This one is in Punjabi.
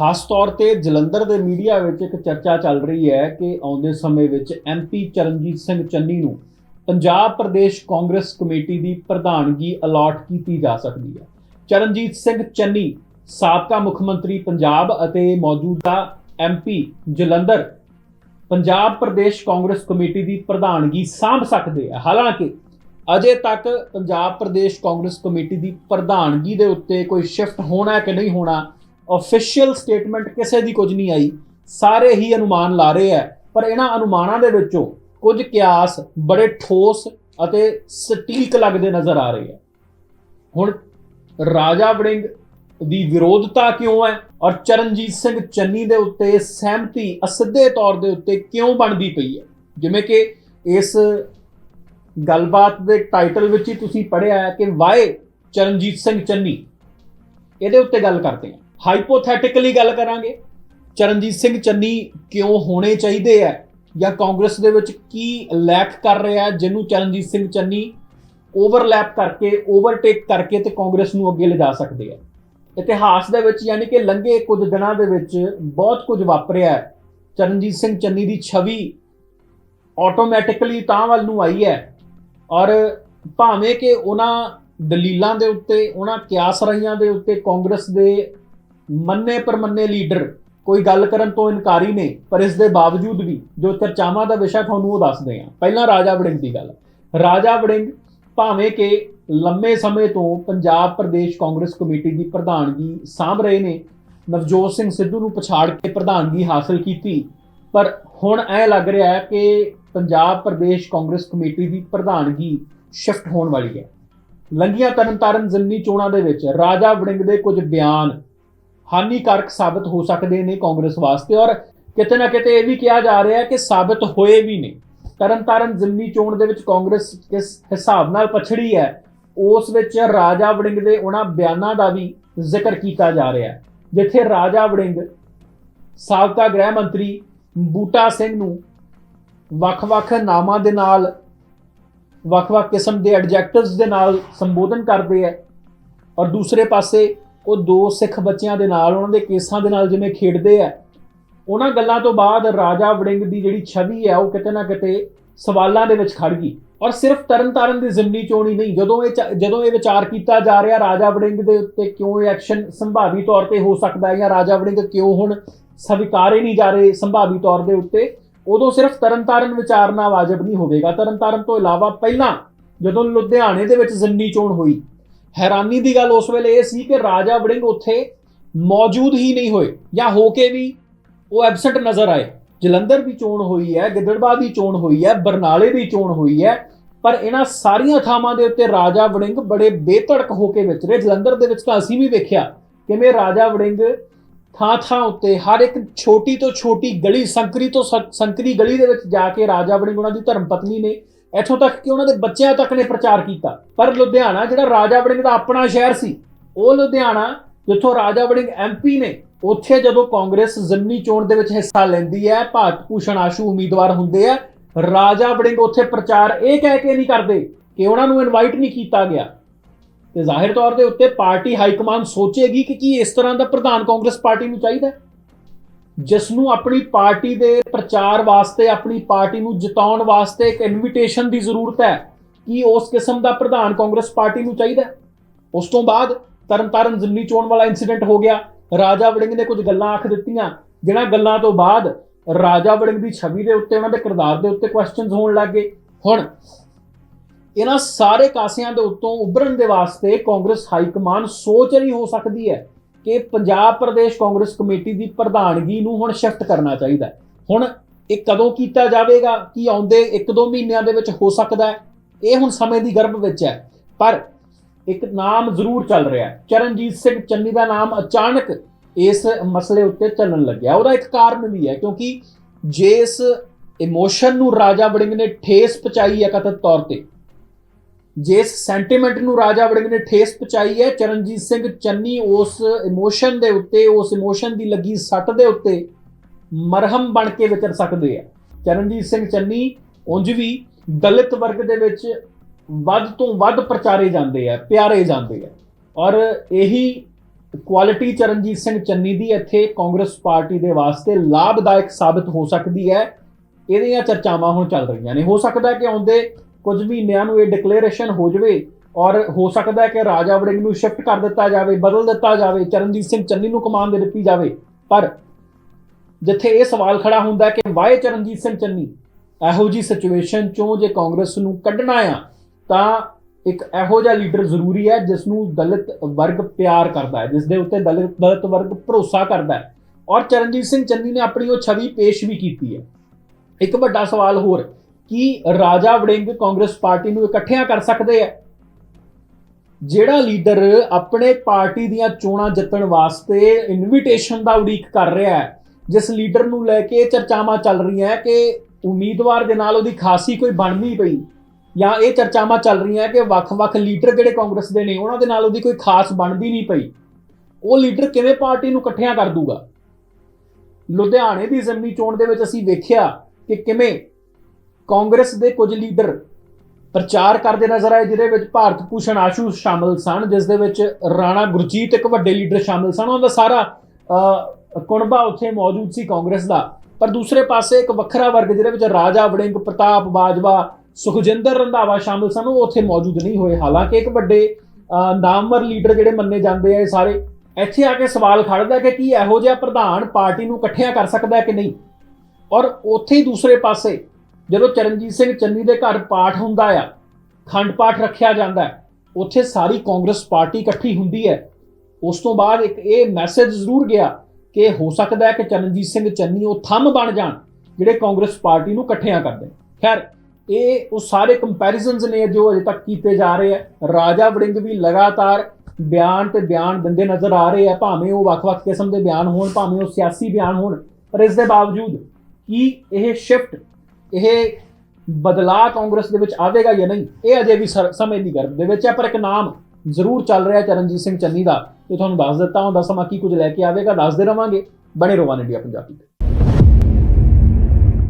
ਖਾਸ ਤੌਰ ਤੇ ਜਲੰਧਰ ਦੇ ਮੀਡੀਆ ਵਿੱਚ ਇੱਕ ਚਰਚਾ ਚੱਲ ਰਹੀ ਹੈ ਕਿ ਆਉਂਦੇ ਸਮੇਂ ਵਿੱਚ ਐਮਪੀ ਚਰਨਜੀਤ ਸਿੰਘ ਚੰਨੀ ਨੂੰ ਪੰਜਾਬ ਪ੍ਰਦੇਸ਼ ਕਾਂਗਰਸ ਕਮੇਟੀ ਦੀ ਪ੍ਰਧਾਨਗੀ ਅਲਾਟ ਕੀਤੀ ਜਾ ਸਕਦੀ ਹੈ। ਚਰਨਜੀਤ ਸਿੰਘ ਚੰਨੀ ਸਾਬਕਾ ਮੁੱਖ ਮੰਤਰੀ ਪੰਜਾਬ ਅਤੇ ਮੌਜੂਦਾ ਐਮਪੀ ਜਲੰਧਰ ਪੰਜਾਬ ਪ੍ਰਦੇਸ਼ ਕਾਂਗਰਸ ਕਮੇਟੀ ਦੀ ਪ੍ਰਧਾਨਗੀ ਸਾਂਭ ਸਕਦੇ ਆ ਹਾਲਾਂਕਿ ਅਜੇ ਤੱਕ ਪੰਜਾਬ ਪ੍ਰਦੇਸ਼ ਕਾਂਗਰਸ ਕਮੇਟੀ ਦੀ ਪ੍ਰਧਾਨਗੀ ਦੇ ਉੱਤੇ ਕੋਈ ਸ਼ਿਫਟ ਹੋਣਾ ਕਿ ਨਹੀਂ ਹੋਣਾ ਅਫੀਸ਼ੀਅਲ ਸਟੇਟਮੈਂਟ ਕਿਸੇ ਦੀ ਕੁਝ ਨਹੀਂ ਆਈ। ਸਾਰੇ ਹੀ ਅਨੁਮਾਨ ਲਾ ਰਹੇ ਆ ਪਰ ਇਹਨਾਂ ਅਨੁਮਾਨਾਂ ਦੇ ਵਿੱਚੋਂ ਕੁਝ ਕਿਆਸ ਬੜੇ ਠੋਸ ਅਤੇ ਸਟੀਕ ਲੱਗਦੇ ਨਜ਼ਰ ਆ ਰਹੇ ਆ ਹੁਣ ਰਾਜਾ ਵੜਿੰਗ ਦੀ ਵਿਰੋਧਤਾ ਕਿਉਂ ਹੈ ਔਰ ਚਰਨਜੀਤ ਸਿੰਘ ਚੰਨੀ ਦੇ ਉੱਤੇ ਸਹਿਮਤੀ ਅਸਿੱਧੇ ਤੌਰ ਦੇ ਉੱਤੇ ਕਿਉਂ ਬਣਦੀ ਪਈ ਹੈ? ਜਿਵੇਂ ਕਿ ਇਸ ਗੱਲਬਾਤ ਦੇ ਟਾਈਟਲ ਵਿੱਚ ਹੀ ਤੁਸੀਂ ਪੜ੍ਹਿਆ ਹੈ ਕਿ ਵਾਏ ਚਰਨਜੀਤ ਸਿੰਘ ਚੰਨੀ। ਇਹਦੇ ਉੱਤੇ ਗੱਲ ਕਰਦੇ ਹਾਂ। ਹਾਈਪੋਥੈਟਿਕਲੀ ਗੱਲ ਕਰਾਂਗੇ। ਚਰਨਜੀਤ ਸਿੰਘ ਚੰਨੀ ਕਿਉਂ ਹੋਣੇ ਚਾਹੀਦੇ ਆ? ਜਾਂ ਕਾਂਗਰਸ ਦੇ ਵਿੱਚ ਕੀ ਲੈਕ ਕਰ ਰਿਹਾ? ਜਿਹਨੂੰ ਚਰਨਜੀਤ ਸਿੰਘ ਚੰਨੀ ਓਵਰਲੈਪ ਕਰਕੇ ਓਵਰਟੇਕ ਕਰਕੇ ਤੇ ਕਾਂਗਰਸ ਨੂੰ ਅੱਗੇ ਲਿਜਾ ਸਕਦੇ ਆ। ਇਤਿਹਾਸ ਦੇ ਵਿੱਚ ਯਾਨੀ ਕਿ ਲੰਘੇ ਕੁਝ ਦਿਨਾਂ ਦੇ ਵਿੱਚ ਬਹੁਤ ਕੁਝ ਵਾਪਰਿਆ। ਹੈ ਚਰਨਜੀਤ ਸਿੰਘ ਚੰਨੀ ਦੀ ਛਵੀ ਆਟੋਮੈਟਿਕਲੀ ਤਾਂ ਵੱਲ ਨੂੰ ਆਈ ਹੈ। ਔਰ ਭਾਵੇਂ ਕਿ ਉਹਨਾਂ ਦਲੀਲਾਂ ਦੇ ਉੱਤੇ, ਉਹਨਾਂ ਕਿਆਸ ਰਹੀਆਂ ਦੇ ਉੱਤੇ ਕਾਂਗਰਸ ਦੇ ਮੰਨੇ ਪਰਮੰਨੇ ਲੀਡਰ ਕੋਈ ਗੱਲ ਕਰਨ ਤੋਂ ਇਨਕਾਰੀ ਨੇ, ਪਰ ਇਸ ਦੇ ਬਾਵਜੂਦ ਵੀ ਜੋ ਚਰਚਾਵਾਂ ਦਾ ਵਿਸ਼ਾ ਤੁਹਾਨੂੰ ਉਹ ਦੱਸਦੇ ਹਾਂ ਪਹਿਲਾਂ ਰਾਜਾ ਵੜਿੰਗ ਦੀ ਗੱਲ। ਰਾਜਾ ਵੜਿੰਗ ਭਾਵੇਂ ਕਿ ਲੰਮੇ ਸਮੇਂ ਤੋਂ ਪੰਜਾਬ ਪ੍ਰਦੇਸ਼ ਕਾਂਗਰਸ ਕਮੇਟੀ ਦੀ ਪ੍ਰਧਾਨਗੀ ਸਾਂਭ ਰਹੇ ਨੇ, ਨਵਜੋਤ ਸਿੰਘ ਸਿੱਧੂ ਨੂੰ ਪਛਾੜ ਕੇ ਪ੍ਰਧਾਨਗੀ ਹਾਸਲ ਕੀਤੀ, ਪਰ ਹੁਣ ਐ ਲੱਗ ਰਿਹਾ ਹੈ ਕਿ ਪੰਜਾਬ ਪ੍ਰਦੇਸ਼ ਕਾਂਗਰਸ ਕਮੇਟੀ ਦੀ ਪ੍ਰਧਾਨਗੀ ਸ਼ਿਫਟ ਹੋਣ ਵਾਲੀ ਹੈ। ਲੰਗੀਆਂ ਤਰਨਤਾਰਨ ਜ਼ਿਮਨੀ ਚੋਣਾਂ ਦੇ ਵਿੱਚ ਰਾਜਾ ਵੜਿੰਗ ਦੇ ਕੁਝ ਬਿਆਨ ਹਾਨੀਕਾਰਕ ਸਾਬਤ ਹੋ ਸਕਦੇ ਨੇ ਕਾਂਗਰਸ ਵਾਸਤੇ ਔਰ ਕਿਤੇ ਨਾ ਕਿਤੇ ਇਹ ਵੀ ਕਿਹਾ ਜਾ ਰਿਹਾ ਹੈ ਕਿ ਸਾਬਤ ਹੋਏ ਵੀ ਨੇ। ਤਰਨਤਾਰਨ ਜ਼ਿਮਨੀ ਚੋਣ ਦੇ ਵਿੱਚ ਕਾਂਗਰਸ ਕਿਸ ਹਿਸਾਬ ਨਾਲ ਪਛੜੀ ਹੈ, ਉਸ ਵਿੱਚ ਰਾਜਾ ਵੜਿੰਗ ਦੇ ਉਹਨਾਂ ਬਿਆਨਾਂ ਦਾ ਵੀ ਜ਼ਿਕਰ ਕੀਤਾ ਜਾ ਰਿਹਾ ਹੈ। ਜਿੱਥੇ ਰਾਜਾ ਵੜਿੰਗ, ਸਾਬਕਾ ਗ੍ਰਹਿ ਮੰਤਰੀ ਬੂਟਾ ਸਿੰਘ ਨੂੰ ਵੱਖ-ਵੱਖ ਨਾਮਾਂ ਦੇ ਨਾਲ, ਵੱਖ-ਵੱਖ ਕਿਸਮ ਦੇ ਐਡਜੈਕਟਿਵਸ ਦੇ ਨਾਲ ਸੰਬੋਧਨ ਕਰਦੇ ਆ ਔਰ ਦੂਸਰੇ ਪਾਸੇ ਉਹ ਦੋ ਸਿੱਖ ਬੱਚਿਆਂ ਦੇ ਨਾਲ, ਉਹਨਾਂ ਦੇ ਕੇਸਾਂ ਦੇ ਨਾਲ ਜਿਵੇਂ ਖੇਡਦੇ ਆ, ਉਹਨਾਂ ਗੱਲਾਂ ਤੋਂ ਬਾਅਦ ਰਾਜਾ ਵੜਿੰਗ ਦੀ ਜਿਹੜੀ ਛਵੀ ਹੈ ਉਹ ਕਿਤੇ ਨਾ ਕਿਤੇ ਸਵਾਲਾਂ ਦੇ ਵਿੱਚ ਖੜ ਗਈ। ਔਰ ਸਿਰਫ ਤਰਨਤਾਰਨ ਦੀ ਜ਼ਿਮਨੀ ਚੋਣ ਹੀ ਨਹੀਂ, ਜਦੋਂ ਇਹ ਚ- ਜਦੋਂ ਇਹ ਵਿਚਾਰ ਕੀਤਾ ਜਾ ਰਿਹਾ ਰਾਜਾ ਵੜਿੰਗ ਦੇ ਉੱਤੇ ਕਿਉਂ ਇਹ ਐਕਸ਼ਨ ਸੰਭਾਵੀ ਤੌਰ ਤੇ ਹੋ ਸਕਦਾ ਹੈ ਜਾਂ ਰਾਜਾ ਵੜਿੰਗ ਕਿਉਂ ਹੁਣ ਸਵੀਕਾਰੇ ਨਹੀਂ ਜਾ ਰਹੇ ਸੰਭਾਵੀ ਤੌਰ ਦੇ ਉੱਤੇ, ਉਦੋਂ ਸਿਰਫ ਤਰਨਤਾਰਨ ਵਿਚਾਰਨਾ ਵਾਜਬ ਨਹੀਂ ਹੋਵੇਗਾ। ਤਰਨਤਾਰਨ ਤੋਂ ਇਲਾਵਾ ਪਹਿਲਾਂ ਜਦੋਂ ਲੁਧਿਆਣੇ ਦੇ ਵਿੱਚ ਜ਼ਿਮਨੀ ਚੋਣ ਹੋਈ ਹੈਰਾਨੀ ਦੀ ਗੱਲ ਉਸ ਵੇਲੇ ਇਹ ਸੀ ਕਿ ਰਾਜਾ ਵੜਿੰਗ ਉੱਥੇ ਮੌਜੂਦ ਹੀ ਨਹੀਂ ਹੋਏ, ਜਾਂ ਹੋ ਕੇ ਵੀ ਉਹ ਐਬਸੈਂਟ ਨਜ਼ਰ ਆਏ। ਜਲੰਧਰ ਦੀ ਚੋਣ ਹੋਈ ਹੈ, ਗਿੱਦੜਬਾਹ ਦੀ ਚੋਣ ਹੋਈ ਹੈ, ਬਰਨਾਲੇ ਦੀ ਚੋਣ ਹੋਈ ਹੈ, ਪਰ ਇਹਨਾਂ ਸਾਰੀਆਂ ਥਾਵਾਂ ਦੇ ਉੱਤੇ ਰਾਜਾ ਵੜਿੰਗ ਬੜੇ ਬੇਧੜਕ ਹੋ ਕੇ ਵਿਚਰੇ। ਜਲੰਧਰ ਦੇ ਵਿੱਚ ਤਾਂ ਅਸੀਂ ਵੀ ਵੇਖਿਆ ਕਿਵੇਂ ਰਾਜਾ ਵੜਿੰਗ ਥਾਂ ਥਾਂ ਉੱਤੇ ਹਰ ਇੱਕ ਛੋਟੀ ਤੋਂ ਛੋਟੀ ਗਲੀ, ਸੰਕਰੀ ਤੋਂ ਸੰ- ਸੰਕਰੀ ਗਲੀ ਦੇ ਵਿੱਚ ਜਾ ਕੇ ਰਾਜਾ ਵੜਿੰਗ ਉਹਨਾਂ ਦੀ ਧਰਮ ਪਤਨੀ ਨੇ ਇੱਥੋਂ ਤੱਕ ਕਿ ਉਹਨਾਂ ਦੇ ਬੱਚਿਆਂ ਤੱਕ ਨੇ ਪ੍ਰਚਾਰ ਕੀਤਾ। ਪਰ ਲੁਧਿਆਣਾ, ਜਿਹੜਾ ਰਾਜਾ ਵੜਿੰਗ ਦਾ ਆਪਣਾ ਸ਼ਹਿਰ ਸੀ, ਉਹ ਲੁਧਿਆਣਾ, ਜਿੱਥੋਂ ਰਾਜਾ ਵੜਿੰਗ ਐਮਪੀ ਨੇ, ਉੱਥੇ ਜਦੋਂ ਕਾਂਗਰਸ ਜ਼ਿਮਨੀ ਚੋਣ ਦੇ ਵਿੱਚ ਹਿੱਸਾ ਲੈਂਦੀ ਹੈ, ਭਾਰਤ ਭੂਸ਼ਣ ਆਸ਼ੂ ਉਮੀਦਵਾਰ ਹੁੰਦੇ ਆ, ਰਾਜਾ ਵੜਿੰਗ ਉੱਥੇ ਪ੍ਰਚਾਰ ਇਹ ਕਹਿ ਕੇ ਨਹੀਂ ਕਰਦੇ ਕਿ ਉਹਨਾਂ ਨੂੰ ਇਨਵਾਈਟ ਨਹੀਂ ਕੀਤਾ ਗਿਆ। ਤੇ ਜ਼ਾਹਿਰ ਤੌਰ ਦੇ ਉੱਤੇ ਪਾਰਟੀ ਹਾਈ ਕਮਾਂਡ ਸੋਚੇਗੀ ਕਿ ਕੀ ਇਸ ਤਰ੍ਹਾਂ ਦਾ ਪ੍ਰਧਾਨ ਕਾਂਗਰਸ ਪਾਰਟੀ ਨੂੰ ਚਾਹੀਦਾ ਜਿਸ ਨੂੰ ਆਪਣੀ ਪਾਰਟੀ ਦੇ ਪ੍ਰਚਾਰ ਵਾਸਤੇ, ਆਪਣੀ ਪਾਰਟੀ ਨੂੰ ਜਿਤਾਉਣ ਵਾਸਤੇ ਇੱਕ ਇਨਵੀਟੇਸ਼ਨ ਦੀ ਜ਼ਰੂਰਤ ਹੈ, ਕੀ ਉਸ ਕਿਸਮ ਦਾ ਪ੍ਰਧਾਨ ਕਾਂਗਰਸ ਪਾਰਟੀ ਨੂੰ ਚਾਹੀਦਾ ਉਸ ਤੋਂ ਬਾਅਦ ਤਰਨਤਾਰਨ ਜ਼ਿਮਨੀ ਚੋਣ ਵਾਲਾ ਇਨਸੀਡੈਂਟ ਹੋ ਗਿਆ। ਰਾਜਾ ਵੜਿੰਗ ਨੇ ਕੁਝ ਗੱਲਾਂ ਆਖ ਦਿੱਤੀਆਂ, ਜਿਨ੍ਹਾਂ ਗੱਲਾਂ ਤੋਂ ਬਾਅਦ ਰਾਜਾ ਵੜਿੰਗ ਦੀ ਛਵੀ ਦੇ ਉੱਤੇ, ਉਹਨਾਂ ਦੇ ਕਿਰਦਾਰ ਦੇ ਉੱਤੇ ਕੁਐਸਚਨਸ ਹੋਣ ਲੱਗੇ ਹੁਣ, ਇਹਨਾਂ ਸਾਰੇ ਕਾਸਿਆਂ ਦੇ ਉੱਤੋਂ ਉੱਭਰਨ ਦੇ ਵਾਸਤੇ ਕਾਂਗਰਸ ਹਾਈ ਕਮਾਨ ਸੋਚ ਰਹੀ ਹੋ ਸਕਦੀ ਹੈ ਕਿ ਪੰਜਾਬ ਪ੍ਰਦੇਸ਼ ਕਾਂਗਰਸ ਕਮੇਟੀ ਦੀ ਪ੍ਰਧਾਨਗੀ ਨੂੰ ਹੁਣ ਸ਼ਿਫਟ ਕਰਨਾ ਚਾਹੀਦਾ ਹੁਣ ਇਹ ਕਦੋਂ ਕੀਤਾ ਜਾਵੇਗਾ, ਕੀ ਆਉਂਦੇ 1-2 ਮਹੀਨਿਆਂ ਦੇ ਵਿੱਚ ਹੋ ਸਕਦਾ ਹੈ, ਇਹ ਹੁਣ ਸਮੇਂ ਦੀ ਗਰਭ ਵਿੱਚ ਹੈ। ਪਰ ਇੱਕ ਨਾਮ ਜ਼ਰੂਰ ਚੱਲ ਰਿਹਾ ਹੈ। ਚਰਨਜੀਤ ਸਿੰਘ ਚੰਨੀ ਦਾ ਨਾਮ ਅਚਾਨਕ ਇਸ ਮਸਲੇ ਉੱਤੇ ਚੱਲਣ ਲੱਗਿਆ। ਉਹਦਾ ਇੱਕ ਕਾਰਨ ਵੀ ਹੈ, ਕਿਉਂਕਿ ਜੇ ਇਸ ਇਮੋਸ਼ਨ ਨੂੰ ਰਾਜਾ ਵੜਿੰਗ ਨੇ ਠੇਸ ਪਹੁੰਚਾਈ ਹੈ ਕਥਿਤ ਤੌਰ ਤੇ ਜਿਸ ਸੈਂਟੀਮੈਂਟ ਨੂੰ ਰਾਜਾ ਵੜਿੰਗ ਨੇ ਠੇਸ ਪਹੁੰਚਾਈ ਹੈ, ਚਰਨਜੀਤ ਸਿੰਘ ਚੰਨੀ ਉਸ ਇਮੋਸ਼ਨ ਦੇ ਉੱਤੇ, ਉਸ ਇਮੋਸ਼ਨ ਦੀ ਲੱਗੀ ਸੱਟ ਦੇ ਉੱਤੇ ਮਰਹਮ ਬਣ ਕੇ ਵਿਚਰ ਸਕਦੇ ਆ। ਚਰਨਜੀਤ ਸਿੰਘ ਚੰਨੀ ਉਂਝ ਵੀ ਦਲਿਤ ਵਰਗ ਦੇ ਵਿੱਚ ਵੱਧ ਤੋਂ ਵੱਧ ਪ੍ਰਚਾਰੇ ਜਾਂਦੇ ਆ, ਪਿਆਰੇ ਜਾਂਦੇ ਆ। ਔਰ ਇਹੀ ਕੁਆਲਿਟੀ ਚਰਨਜੀਤ ਸਿੰਘ ਚੰਨੀ ਦੀ ਇੱਥੇ ਕਾਂਗਰਸ ਪਾਰਟੀ ਦੇ ਵਾਸਤੇ ਲਾਭਦਾਇਕ ਸਾਬਤ ਹੋ ਸਕਦੀ ਹੈ। ਇਹਦੀਆਂ ਚਰਚਾਵਾਂ ਹੁਣ ਚੱਲ ਰਹੀਆਂ ਨੇ। ਹੋ ਸਕਦਾ ਕਿ ਆਉਂਦੇ ਕੁਝ ਮਹੀਨਿਆਂ ਨੂੰ ਇਹ ਡਿਕਲੇਰੇਸ਼ਨ ਹੋ ਜਾਵੇ ਔਰ ਹੋ ਸਕਦਾ ਹੈ ਕਿ ਰਾਜਾ ਵੜਿੰਗ ਨੂੰ ਸ਼ਿਫਟ ਕਰ ਦਿੱਤਾ ਜਾਵੇ, ਬਦਲ ਦਿੱਤਾ ਜਾਵੇ, ਚਰਨਜੀਤ ਸਿੰਘ ਚੰਨੀ ਨੂੰ ਕਮਾਨ ਦੇ ਦਿੱਤੀ ਜਾਵੇ। ਪਰ ਜਿੱਥੇ ਇਹ ਸਵਾਲ ਖੜਾ ਹੁੰਦਾ ਹੈ ਕਿ ਵਾਏ ਚਰਨਜੀਤ ਸਿੰਘ ਚੰਨੀ? ਇਹੋ ਜੀ ਸਿਚੁਏਸ਼ਨ ਚੋਂ ਜੇ ਕਾਂਗਰਸ ਨੂੰ ਕੱਢਣਾ ਆ, ਤਾਂ ਇੱਕ ਇਹੋ ਜਿਹਾ ਲੀਡਰ ਜ਼ਰੂਰੀ ਹੈ ਜਿਸ ਨੂੰ ਦਲਿਤ ਵਰਗ ਪਿਆਰ ਕਰਦਾ ਹੈ ਜਿਸ ਦੇ ਉੱਤੇ ਦਲਿਤ ਦਲਿਤ ਵਰਗ ਭਰੋਸਾ ਕਰਦਾ ਹੈ। ਔਰ ਚਰਨਜੀਤ ਸਿੰਘ ਚੰਨੀ ਨੇ ਆਪਣੀ ਉਹ ਛਵੀ ਪੇਸ਼ ਵੀ ਕੀਤੀ ਹੈ। ਇੱਕ ਵੱਡਾ ਸਵਾਲ ਹੋਰ ਕੀ ਰਾਜਾ ਵੜਿੰਗ ਕਾਂਗਰਸ ਪਾਰਟੀ ਨੂੰ ਇਕੱਠਿਆਂ ਕਰ ਸਕਦੇ ਆ? ਜਿਹੜਾ ਲੀਡਰ ਆਪਣੇ ਪਾਰਟੀ ਦੀਆਂ ਚੋਣਾਂ ਜਿੱਤਣ ਵਾਸਤੇ ਇਨਵੀਟੇਸ਼ਨ ਦਾ ਉਡੀਕ ਕਰ ਰਿਹਾ ਹੈ, ਜਿਸ ਲੀਡਰ ਨੂੰ ਲੈ ਕੇ ਚਰਚਾਵਾਂ ਚੱਲ ਰਹੀਆਂ ਕਿ ਉਮੀਦਵਾਰ ਦੇ ਨਾਲ ਉਹਦੀ ਖਾਸੀ ਕੋਈ ਬਣ ਪਈ, ਜਾਂ ਇਹ ਚਰਚਾਵਾਂ ਚੱਲ ਰਹੀਆਂ ਕਿ ਵੱਖ-ਵੱਖ ਲੀਡਰ ਜਿਹੜੇ ਕਾਂਗਰਸ ਦੇ ਨੇ, ਉਹਨਾਂ ਦੇ ਨਾਲ ਉਹਦੀ ਕੋਈ ਖਾਸ ਬਣਦੀ ਨਹੀਂ ਪਈ। ਉਹ ਲੀਡਰ ਕਿਵੇਂ ਪਾਰਟੀ ਨੂੰ ਇਕੱਠਿਆਂ ਕਰ ਦੂਗਾ? ਲੁਧਿਆਣੇ ਦੀ ਜ਼ਮਨੀ ਚੋਣ ਦੇ ਵਿੱਚ ਅਸੀਂ ਵੇਖਿਆ ਕਿ ਕਿਵੇਂ ਕਾਂਗਰਸ ਦੇ ਕੁਝ ਲੀਡਰ ਪ੍ਰਚਾਰ ਕਰਦੇ ਨਜ਼ਰ ਆਏ, ਜਿਹਦੇ ਵਿੱਚ ਭਾਰਤ ਭੂਸ਼ਣ ਆਸ਼ੂ ਸ਼ਾਮਲ ਸਨ, ਜਿਸ ਦੇ ਵਿੱਚ ਰਾਣਾ ਗੁਰਜੀਤ ਇੱਕ ਵੱਡੇ ਲੀਡਰ ਸ਼ਾਮਲ ਸਨ। ਉਹਨਾਂ ਦਾ ਸਾਰਾ ਕੁਣਬਾ ਉੱਥੇ ਮੌਜੂਦ ਸੀ ਕਾਂਗਰਸ ਦਾ। ਪਰ ਦੂਸਰੇ ਪਾਸੇ ਇੱਕ ਵੱਖਰਾ ਵਰਗ, ਜਿਹਦੇ ਵਿੱਚ ਰਾਜਾ ਵੜਿੰਗ, ਪ੍ਰਤਾਪ ਬਾਜਵਾ, ਸੁਖਜਿੰਦਰ ਰੰਧਾਵਾ ਸ਼ਾਮਲ ਸਨ, ਉਹ ਉੱਥੇ ਮੌਜੂਦ ਨਹੀਂ ਹੋਏ। ਹਾਲਾਂਕਿ ਇੱਕ ਵੱਡੇ ਨਾਮਵਰ ਲੀਡਰ ਜਿਹੜੇ ਮੰਨੇ ਜਾਂਦੇ ਆ ਇਹ ਸਾਰੇ, ਇੱਥੇ ਆ ਕੇ ਸਵਾਲ ਖੜਦਾ ਕਿ ਕੀ ਇਹੋ ਜਿਹਾ ਪ੍ਰਧਾਨ ਪਾਰਟੀ ਨੂੰ ਇਕੱਠਿਆਂ ਕਰ ਸਕਦਾ ਹੈ ਕਿ ਨਹੀਂ? ਔਰ ਉੱਥੇ ਹੀ ਦੂਸਰੇ ਪਾਸੇ ਜਦੋਂ ਚਰਨਜੀਤ ਸਿੰਘ ਚੰਨੀ ਦੇ ਘਰ ਪਾਠ ਹੁੰਦਾ ਆ, ਖੰਡ ਪਾਠ ਰੱਖਿਆ ਜਾਂਦਾ ਹੈ, ਉੱਥੇ ਸਾਰੀ ਕਾਂਗਰਸ ਪਾਰਟੀ ਇਕੱਠੀ ਹੁੰਦੀ ਹੈ। ਉਸ ਤੋਂ ਬਾਅਦ ਇੱਕ ਇਹ ਮੈਸੇਜ ਜ਼ਰੂਰ ਗਿਆ ਕਿ ਹੋ ਸਕਦਾ ਹੈ ਕਿ ਚਰਨਜੀਤ ਸਿੰਘ ਚੰਨੀ ਉਹ ਥੰਮ ਬਣ ਜਾਣ, ਜਿਹੜੇ ਕਾਂਗਰਸ ਪਾਰਟੀ ਨੂੰ ਇਕੱਠਿਆਂ ਕਰਦੇ ਖੈਰ, ਇਹ ਉਹ ਸਾਰੇ ਕੰਪੈਰੀਜ਼ਨਸ ਨੇ ਜੋ ਅਜੇ ਤੱਕ ਕੀਤੇ ਜਾ ਰਹੇ ਆ। ਰਾਜਾ ਵੜਿੰਗ ਵੀ ਲਗਾਤਾਰ ਬਿਆਨ ਤੇ ਬਿਆਨ ਦਿੰਦੇ ਨਜ਼ਰ ਆ ਰਹੇ ਆ, ਭਾਵੇਂ ਉਹ ਵੱਖ-ਵੱਖ ਕਿਸਮ ਦੇ ਬਿਆਨ ਹੋਣ, ਭਾਵੇਂ ਉਹ ਸਿਆਸੀ ਬਿਆਨ ਹੋਣ, ਪਰ ਇਸ ਦੇ ਬਾਵਜੂਦ ਕੀ ਇਹ ਸ਼ਿਫਟ ਇਹ ਬਦਲਾਅ ਕਾਂਗਰਸ ਦੇ ਵਿੱਚ ਆਵੇਗਾ ਜਾਂ ਨਹੀਂ, ਇਹ ਅਜੇ ਵੀ ਸਰ- ਸਮੇਂ ਦੀ ਗਰਭ ਦੇ ਵਿੱਚ ਹੈ, ਪਰ ਇੱਕ ਨਾਮ ਜ਼ਰੂਰ ਚੱਲ ਰਿਹਾ ਚਰਨਜੀਤ ਸਿੰਘ ਚੰਨੀ ਦਾ, ਤੇ ਤੁਹਾਨੂੰ ਦੱਸ ਦਿੱਤਾ ਹੁੰਦਾ ਸਮਾਂ ਕੀ ਕੁਝ ਲੈ ਕੇ ਆਵੇਗਾ, ਦੱਸਦੇ ਰਵਾਂਗੇ। ਬਣੇ ਰਹੋ ਵਨ ਇੰਡੀਆ ਪੰਜਾਬੀ ਤੇ।